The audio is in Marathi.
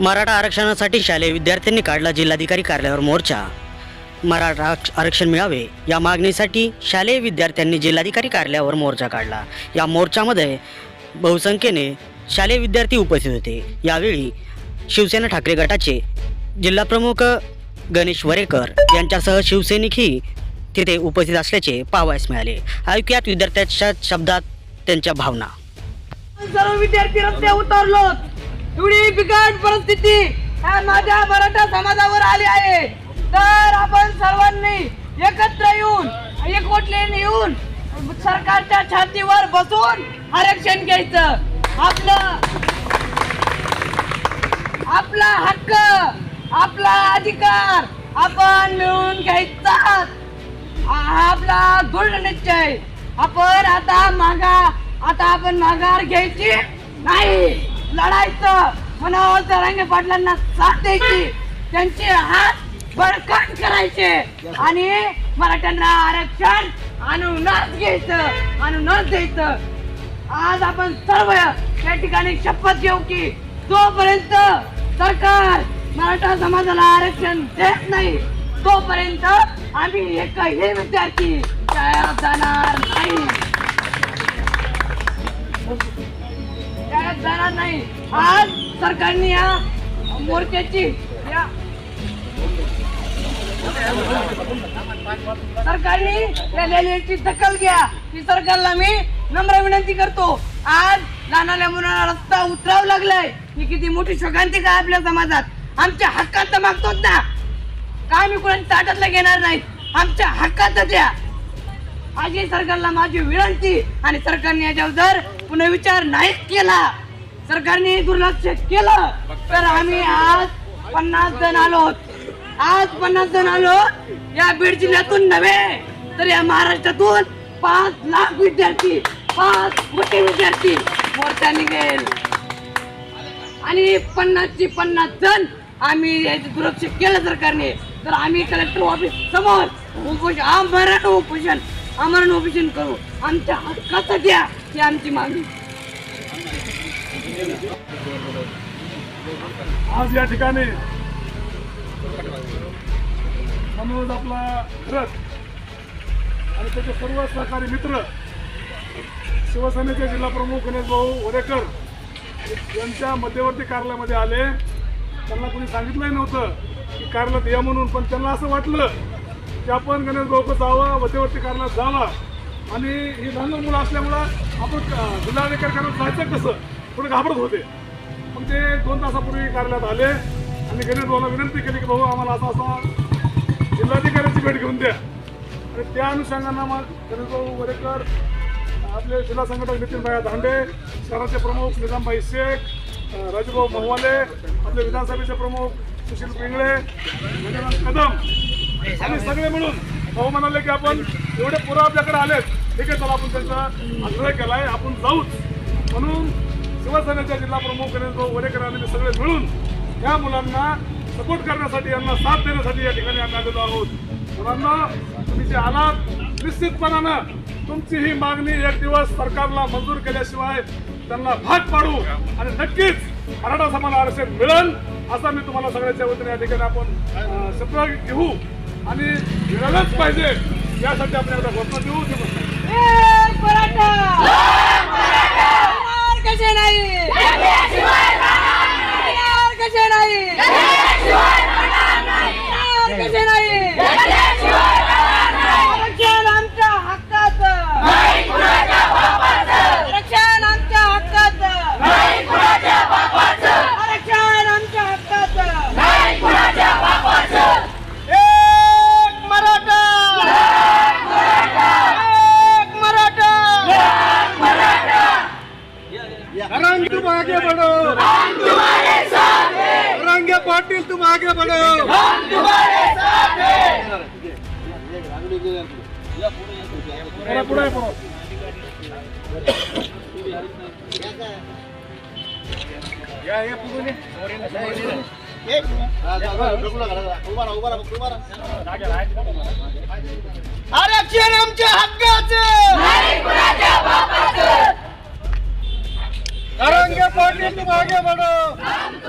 मराठा आरक्षणासाठी शालेय विद्यार्थ्यांनी काढला जिल्हाधिकारी कार्यालयावर मोर्चा. मराठा आरक्षण मिळावे या मागणीसाठी शालेय विद्यार्थ्यांनी जिल्हाधिकारी कार्यालयावर मोर्चा काढला. या मोर्चामध्ये बहुसंख्येने शालेय विद्यार्थी उपस्थित होते. यावेळी शिवसेना ठाकरे गटाचे जिल्हाप्रमुख गणेश वरेकर यांच्यासह शिवसैनिकही तिथे उपस्थित असल्याचे पाहावयास मिळाले. ऐकूयात विद्यार्थ्यांच्या शब्दात त्यांच्या भावना. सर्व विद्यार्थी रस्ते उतरलो एवढी बिकट परिस्थिती ह्या माझ्या मराठा समाजावर आली आहे. तर आपण सर्वांनी एकत्र येऊन एकवटलेने येऊन सरकारच्या छातीवर बसून आरक्षण घ्यायचं. आपलं आपला हक्क आपला अधिकार आपण मिळवून घ्यायचा आपला दृढ निश्चय. आपण आता मागा आता आपण माघार घ्यायची नाही. लढायचं. मनोहर तरंगे पाटलांना साथ द्यायची. त्यांचे हात बळकट करायचे. आणि मराठ्यांना आरक्षण आणूनच घ्यायचं. आणूनच द्यायचं. आज आपण सर्व या ठिकाणी शपथ घेऊ की जोपर्यंत सरकार मराठा समाजाला आरक्षण देत नाही. तोपर्यंत आम्ही एकही विद्यार्थी शाळेत जाणार नाही. होणार नाही. आज सरकारने या मोर्चाची या सरकारने या रॅलीची दखल घ्या. की सरकारला मी नम्र विनंती करतो. आज लहानाल्या मुलांना रस्ता उतराव लागलाय. ही किती मोठी शोकांती का आपल्या समाजात. आमच्या हक्कात मागतोच ना काय मी कोणाच्या ताटातला घेणार नाही. आमच्या हक्कात द्या. आजी सरकारला माझी विनंती आणि सरकारने याच्यावर जर पुनर्विचार विचार नाही केला सरकारने दुर्लक्ष केलं तर आम्ही आज पन्नास जण आलो आज पन्नास जण आलो या बीड जिल्ह्यातून नव्हे तर या महाराष्ट्रातून पाच लाख विद्यार्थी पाच मोठे विद्यार्थी मोर्चा निघेल. आणि पन्नासची पन्नास जण आम्ही याचं दुर्लक्ष केलं सरकारने. तर आम्ही कलेक्टर ऑफिस समोर उपोषण आमरण उपोषण आमरण उपोषण करू. आमच्या हक्काचं द्या ही आमची मागणी. आज या ठिकाणी मनोज आपला खरत आणि त्याचे सर्व सहकारी मित्र शिवसेनेचे जिल्हा प्रमुख गणेश भाऊ वरेकर यांच्या मध्यवर्ती कार्यालयामध्ये आले. त्यांना कोणी सांगितलंही नव्हतं की कार्यालयात या म्हणून पण त्यांना असं वाटलं की आपण गणेश भाऊकडे जावं मध्यवर्ती कार्यालयात जावा. आणि ही लहान मुलं असल्यामुळं आपण जिल्हाधिकारी कार्यालयात जायचं कसं? थोडे घाबरत होते. मग ते दोन तासापूर्वी कार्यालयात आले. आणि गणेशभाऊला विनंती केली की भाऊ आम्हाला असा असा जिल्हाधिकाऱ्यांची भेट घेऊन द्या. आणि त्या अनुषंगानं मग गणेशभाऊ वरेकर आपले जिल्हा संघटक नितीनभाई धांडे शहराचे प्रमुख निजामभाई शेख राजूभाऊ महुवाले आपले विधानसभेचे प्रमुख सुशील पिंगळे गजानन कदम आणि सगळे मिळून भाऊ म्हणाले की आपण एवढे पुरा आपल्याकडे आलेत. ठीक आहे चला आपण त्यांचा आग्रह आहे आपण जाऊच. म्हणून शिवसेनेच्या जिल्हा प्रमुख गणेश वरेकर आणि सगळे मिळून या मुलांना सपोर्ट करण्यासाठी यांना साथ देण्यासाठी या ठिकाणी आम्ही आलेलो आहोत. मुलांना तुम्ही जे आलात निश्चितपणानं तुमची ही मागणी एक दिवस सरकारला मंजूर केल्याशिवाय त्यांना भाग पाडू आणि नक्कीच मराठा समाज आरक्षण मिळेल असा मी तुम्हाला सगळ्याच्या वतीने या ठिकाणी आपण अं, शपथ घेऊ आणि मिळालंच पाहिजे यासाठी आपण एकदा घोषणा देऊ. ते पण. एक मराठा होणार कसे नाही होणार कसे नाही होणार कसे नाही आरक्षण आमच्या हक्काचं आरक्षण आमच्या हक्काचं आरक्षण आमच्या हक्काचं एक मराठा एक मराठा रंग तुम आगे बढ़ो. हम तुम्हारे साथ हैं रंगे पाटिल तुम आगे बढ़ो पुढे पुढे आरक्षण आमच्या हक्काचं रंगे पाटिल तुम आगे बढ़ो.